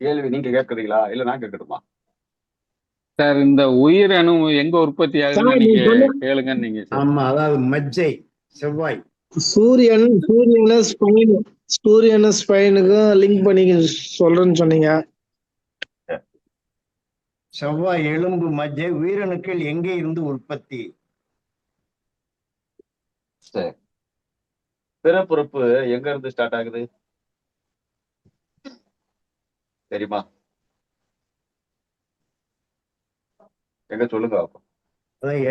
கேள்வி நீங்க கேட்கறீங்களா? இல்ல நான் கேட்கட்டுமா? சார் இந்த உயிரணு எங்க உற்பத்தி ஆகுதுன்னு சார், நீங்க ஆமா அதாவது மஜ்ஜை செவ்வாய். சூரியன் சூரியனை ஸ்பைன் சூரியனை ஸ்பைனுக்கும் லிங்க் பண்ணி சொல்றேன்னு சொன்னீங்க. செவ்வாய் எலும்பு மஜ்ஜை உயிரணுக்கள் எங்கே இருந்து உற்பத்தி? சரி பிறப்புறுப்பு எங்க இருந்து ஸ்டார்ட் ஆகுது? தெரியுமா? எங்க சொல்லுங்க.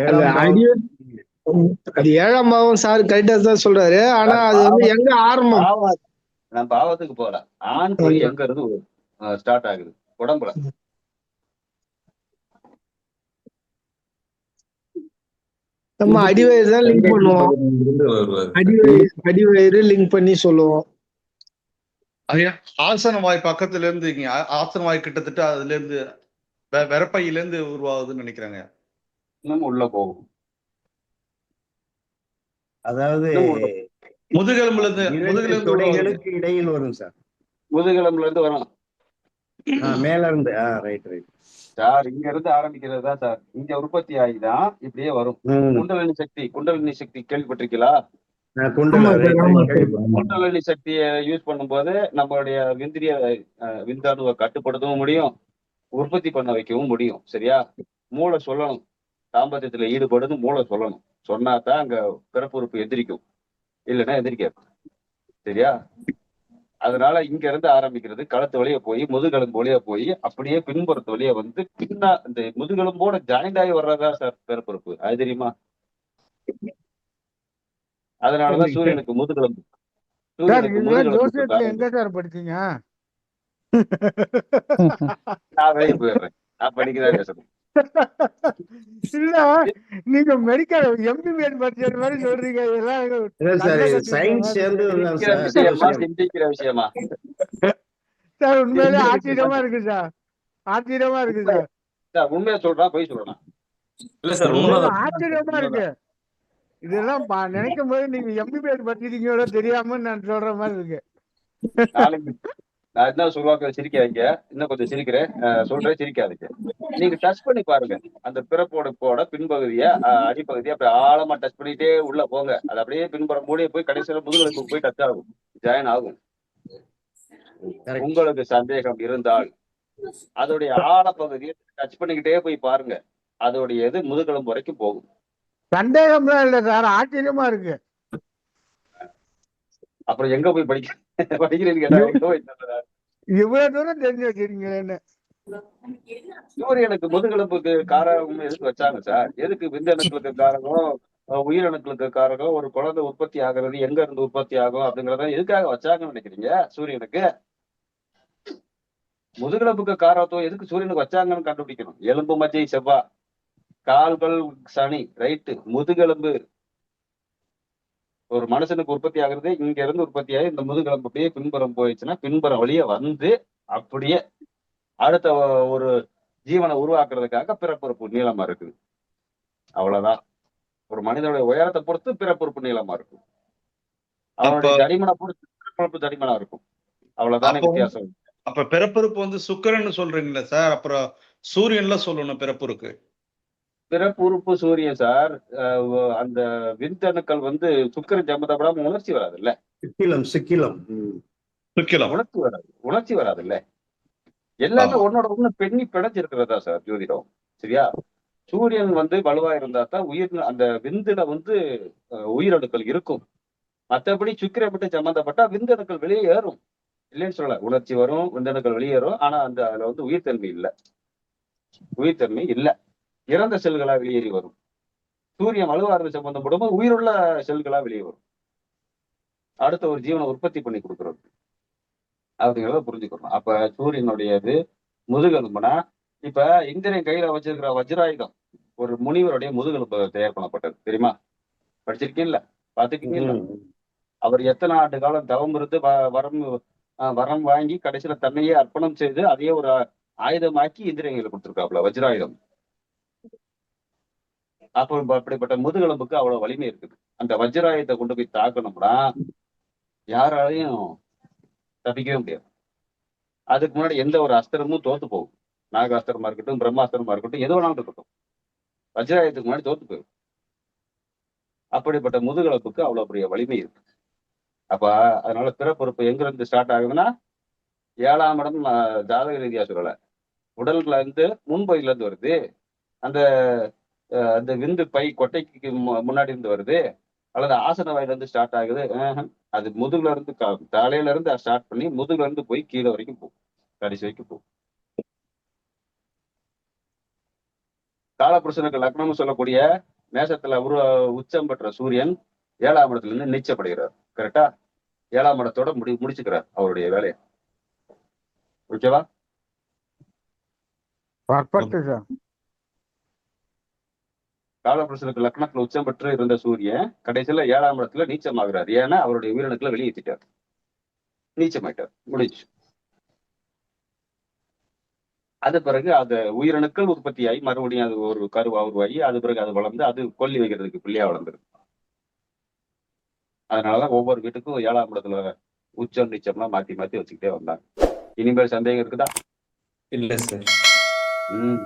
அதான் அது ஏழாம் பாவம். சார் கரெக்டா தான் சொல்றாரு. ஆனா அது வந்து எங்க ஆரம்பம்? நான் பாவத்துக்கு போறேன் ஆண் குறி எங்க இருந்து ஸ்டார்ட் ஆகுது. உடம்புல. நம்ம அடிவயிறு தான் லிங்க் பண்ணுவோம். அடிவயிறு அடிவயிறு லிங்க் பண்ணி சொல்லுவோம். ஐயா ஆசன வாய் பக்கத்துல இருந்து ஆசன வாய் கிட்டத்தட்ட அதுல இருந்து வெ- வெறப்பையில இருந்து உருவாகுதுன்னு நினைக்கிறாங்க இன்னும் உள்ள போகும். அதாவது முதுகெலும்புல இருந்து இரண்டு முதுகுல இருந்து உருவாகுது. தொடைகளுக்கு இடையில் வரும் சார். முதுகெலும்புல இருந்து வரும். மேல இருந்து ஆ ரைட் ரைட் சார் இங்க இருந்து ஆரம்பிக்கிறது தான் சார்? இங்க உற்பத்தி ஆகிதான் இப்படியே வரும். குண்டலினி சக்தி குண்டலினி சக்தி கேள்விப்பட்டிருக்கீங்களா? குண்டல சக்தியை யூஸ் பண்ணும்போது நம்மளுடைய விந்திரிய அஹ், விந்தாணுவை கட்டுப்படுத்தவும் முடியும் உற்பத்தி பண்ண வைக்கவும் முடியும் சரியா? மூளை சொல்லணும். தாம்பத்தியத்துல ஈடுபடுன்னு மூளை சொல்லணும். சொன்னா தான் அங்க பிறப்புறுப்பு எந்திரிக்கும். இல்லைன்னா எந்திரிக்காது. சரியா? அதனால இங்க இருந்து ஆரம்பிக்கிறது களத்து வழியா போய் முதுகெலும்பு வழியா போய் அப்படியே பின்புறத்து வழியா வந்து பின்னா இந்த முதுகெலும்போட ஜாயிண்ட் ஆகி வர்றதா சார் பிறப்புறுப்பு? அது தெரியுமா? அதனாலதான் சூரியனுக்கு முதுகெலும்பு ஜோசியத்துல. எங்க சார் படிச்சீங்க? இல்ல நீங்க மெடிக்கல் எம்பிபிஎஸ் படிச்சது மாதிரி சொல்றீங்க. இதெல்லாம் சிந்திக்கிற விஷயமா? சார் சிந்திக்கிற விஷயமா? சார் உண்மையிலே ஆச்சரியமா இருக்கு சார். ஆச்சரியமா இருக்கு சார். சார் உண்மையா சொல்றா போய் சொல்றேன் இல்ல சார் இதெல்லாம் உண்மைதான். ஆச்சரியமா இருக்கு. இதெல்லாம் நினைக்கும் போது நீங்க எம்பிபிஎஸ் படிச்சிருக்கீங்களோ தெரியாம நான் சொல்ற மாதிரி இருக்கு. நான் என்ன சொல்லுவாங்க சிரிக்காதீங்க. இன்னும் கொஞ்சம் சிரிக்கிறேன். சொல்றேன் சிரிக்காதீங்க. நீங்க டச் பண்ணி பாருங்க. அந்த பிறப்போட போட பின்பகுதிய அடிப்பகுதியை அப்படியே ஆழமா டச் பண்ணிட்டே உள்ள போங்க. அது அப்படியே பின்புறம் மூடிய போய் கடைசியில முதுகெலும்புக்கு போய் டச் ஆகும். ஜாயின் ஆகும். உங்களுக்கு சந்தேகம் இருந்தால் அதோடைய ஆழப்பகுதியை டச் பண்ணிக்கிட்டே போய் பாருங்க. அதோடைய இது முதுகெலும்பு வரைக்கும் போகும். சந்தேகம்லாம் இல்ல சார் ஆச்சரியமா இருக்கு. அப்புறம் எங்க போய் படிக்க படிக்கிறீங்க? இவ்வளவு தூரம் தெரிஞ்சு வச்சிருக்கீங்களேன்னு சூரியனுக்கு முதுகெலும்புக்கு காரகம் எதுக்கு வச்சாங்க சார்? எதுக்கு விந்தணுக்களுக்கு காரகம் உயிரணுக்களுக்கு காரகம் ஒரு குழந்தை உற்பத்தி ஆகுறது எங்க இருந்து உற்பத்தி ஆகும் அப்படிங்கறத எதுக்காக வச்சாங்கன்னு நினைக்கிறீங்க சூரியனுக்கு? முதுகெலும்புக்கு காரத்துவம் எதுக்கு சூரியனுக்கு வச்சாங்கன்னு கண்டுபிடிக்கணும். எலும்பு மஜ்ஜை செவ்வா. கால்கள் சனி ரைட்டு முதுகெலும்பு. ஒரு மனுஷனுக்கு உற்பத்தி ஆகுறது இங்க இருந்து உற்பத்தி ஆகி இந்த முதுகெலும்பு அப்படியே பின்புறம் போயிடுச்சுன்னா பின்புறம் வழியே வந்து அப்படியே அடுத்த ஒரு ஜீவனை உருவாக்குறதுக்காக பிறப்புறுப்பு நீளமா இருக்குது. அவ்வளவுதான். ஒரு மனிதனுடைய உயரத்தை பொறுத்து பிறப்புறுப்பு நீளமா இருக்கும். அவனுடைய தடிமனை பொறுத்து பிறப்புறுப்பு தடிமனா இருக்கும். அவ்வளவுதானே வித்தியாசம். அப்ப பிறப்புறுப்பு வந்து சுக்கிரன்னு சொல்றீங்களா சார்? அப்புறம் சூரியன்ல சொல்லணும் பிறப்புறுக்கு பிறப்புறுப்பு சூரியன் சார் அந்த விந்தணுக்கள் வந்து சுக்கரன் சம்மந்தப்படாம உணர்ச்சி வராதுல்ல? சிக்கிலம் சிக்கிலம். சுக்கிலம். உணர்ச்சி வராது உணர்ச்சி வராதுல்ல? எல்லாமே ஆமா. ஒன்னோட ஒண்ணு பெண்ணி பிணைஞ்சிருக்கிறதா சார் ஜோதிடம் சரியா? சூரியன் வந்து வலுவா இருந்தா தான் உயிர் அந்த விந்துல வந்து அஹ், உயிரணுக்கள் இருக்கும். மத்தபடி சுக்கிரன் மட்டும் சம்பந்தப்பட்டா விந்தணுக்கள் வெளியே ஏறும். இல்லைன்னு சொல்லல உணர்ச்சி வரும் விந்தணுக்கள் வெளியேறும் ஆனா அந்த அதுல வந்து உயிர்த்தன்மை இல்ல. உயிர்த்தன்மை இல்ல. இறந்த செல்களா வெளியேறி வரும். சூரியன் வலுவா இருந்து சம்பந்தப்படும் போது உயிருள்ள செல்களா வெளியே வரும். அடுத்த ஒரு ஜீவனை உற்பத்தி பண்ணி கொடுக்குறது. அப்படிங்கிறத புரிஞ்சுக்கணும். அப்ப சூரியனுடையது முதுகெலும்புனா இப்ப இந்திரன் கையில வச்சிருக்கிற வஜ்ராயுதம் ஒரு முனிவருடைய முதுகெலும்பு தயார் பண்ணப்பட்டது. தெரியுமா? படிச்சிருக்கீங்கல்ல? பாத்துருக்கீங்கல்ல ம். அவர் எத்தனை ஆண்டு காலம் தவம் இருந்து வரம் வரம் வாங்கி கடைசியில தன்னையே அர்ப்பணம் செய்து அதையே ஒரு ஆயுதமாக்கி இந்திரன் கையில கொடுத்துருக்காப்புல வஜ்ராயுதம். அப்போ அப்படிப்பட்ட முதுகெலும்புக்கு அவ்வளவு வலிமை இருக்குது. அந்த வஜ்ராயத்தை கொண்டு போய் தாக்கணும்னா யாராலையும் தப்பிக்கவே முடியாது. அதுக்கு முன்னாடி எந்த ஒரு அஸ்திரமும் தோத்து போகும். நாகாஸ்திரமா இருக்கட்டும் பிரம்மாஸ்திரமா இருக்கட்டும் எது வேணாலும் இருக்கட்டும். வஜ்ராயத்துக்கு முன்னாடி தோத்து போயிடும். அப்படிப்பட்ட முதுகலப்புக்கு அவ்வளவு பெரிய வலிமை இருக்கு அப்ப அதனால பிறப்பொறுப்பு எங்க இருந்து ஸ்டார்ட் ஆகுதுன்னா ஏழாம் இடம் ஜாதக ரீதியா சொல்லலை. உடல்ல இருந்து முன்பகுதியில இருந்து வருது. அந்த அந்த விந்து பை கொட்டைக்கு முன்னாடி இருந்து வருது. அல்லது ஆசன வாயில இருந்து ஸ்டார்ட் ஆகுது. அது முதுகுல இருந்து தலையில இருந்து ஸ்டார்ட் பண்ணி முதுகுல இருந்து போய் கீழே வரைக்கும் போகும். கடைசி வரைக்கும் போகும். காலபுருஷனுக்கு லக்னம்னு சொல்லக்கூடிய மேசத்துல உரு உச்சம் பெற்ற சூரியன் ஏழாம் இடத்துல இருந்து நீச்சப்படுகிறார். கரெக்டா ஏழாம் இடத்தோட முடி முடிச்சுக்கிறார் அவருடைய வேலையை. ஓகேவா காலபுருஷனுக்கு லக்னத்துல உச்சம் பெற்று இருந்த சூரியன் கடைசியில ஏழாம் இடத்துல நீச்சமாகிறார். ஏன்னா அவருடைய உயிரணுக்களை வெளியேற்றிட்டார். நீச்சமாயிட்டார். முடிஞ்சு அது பிறகு அந்த உயிரணுக்கள் உற்பத்தியாகி மறுபடியும் அது ஒரு கருவா உருவாகி அது பிறகு அது வளர்ந்து அது கொல்லி வைக்கிறதுக்கு பிள்ளையா வளர்ந்துருக்கு. அதனாலதான் ஒவ்வொரு வீட்டுக்கும் ஏழாம் இடத்துல உச்சம் நீச்சம்லாம் மாத்தி மாத்தி வச்சுக்கிட்டே வந்தாங்க. இனிமேல் சந்தேகம் இருக்குதா? இல்ல சார். ம்.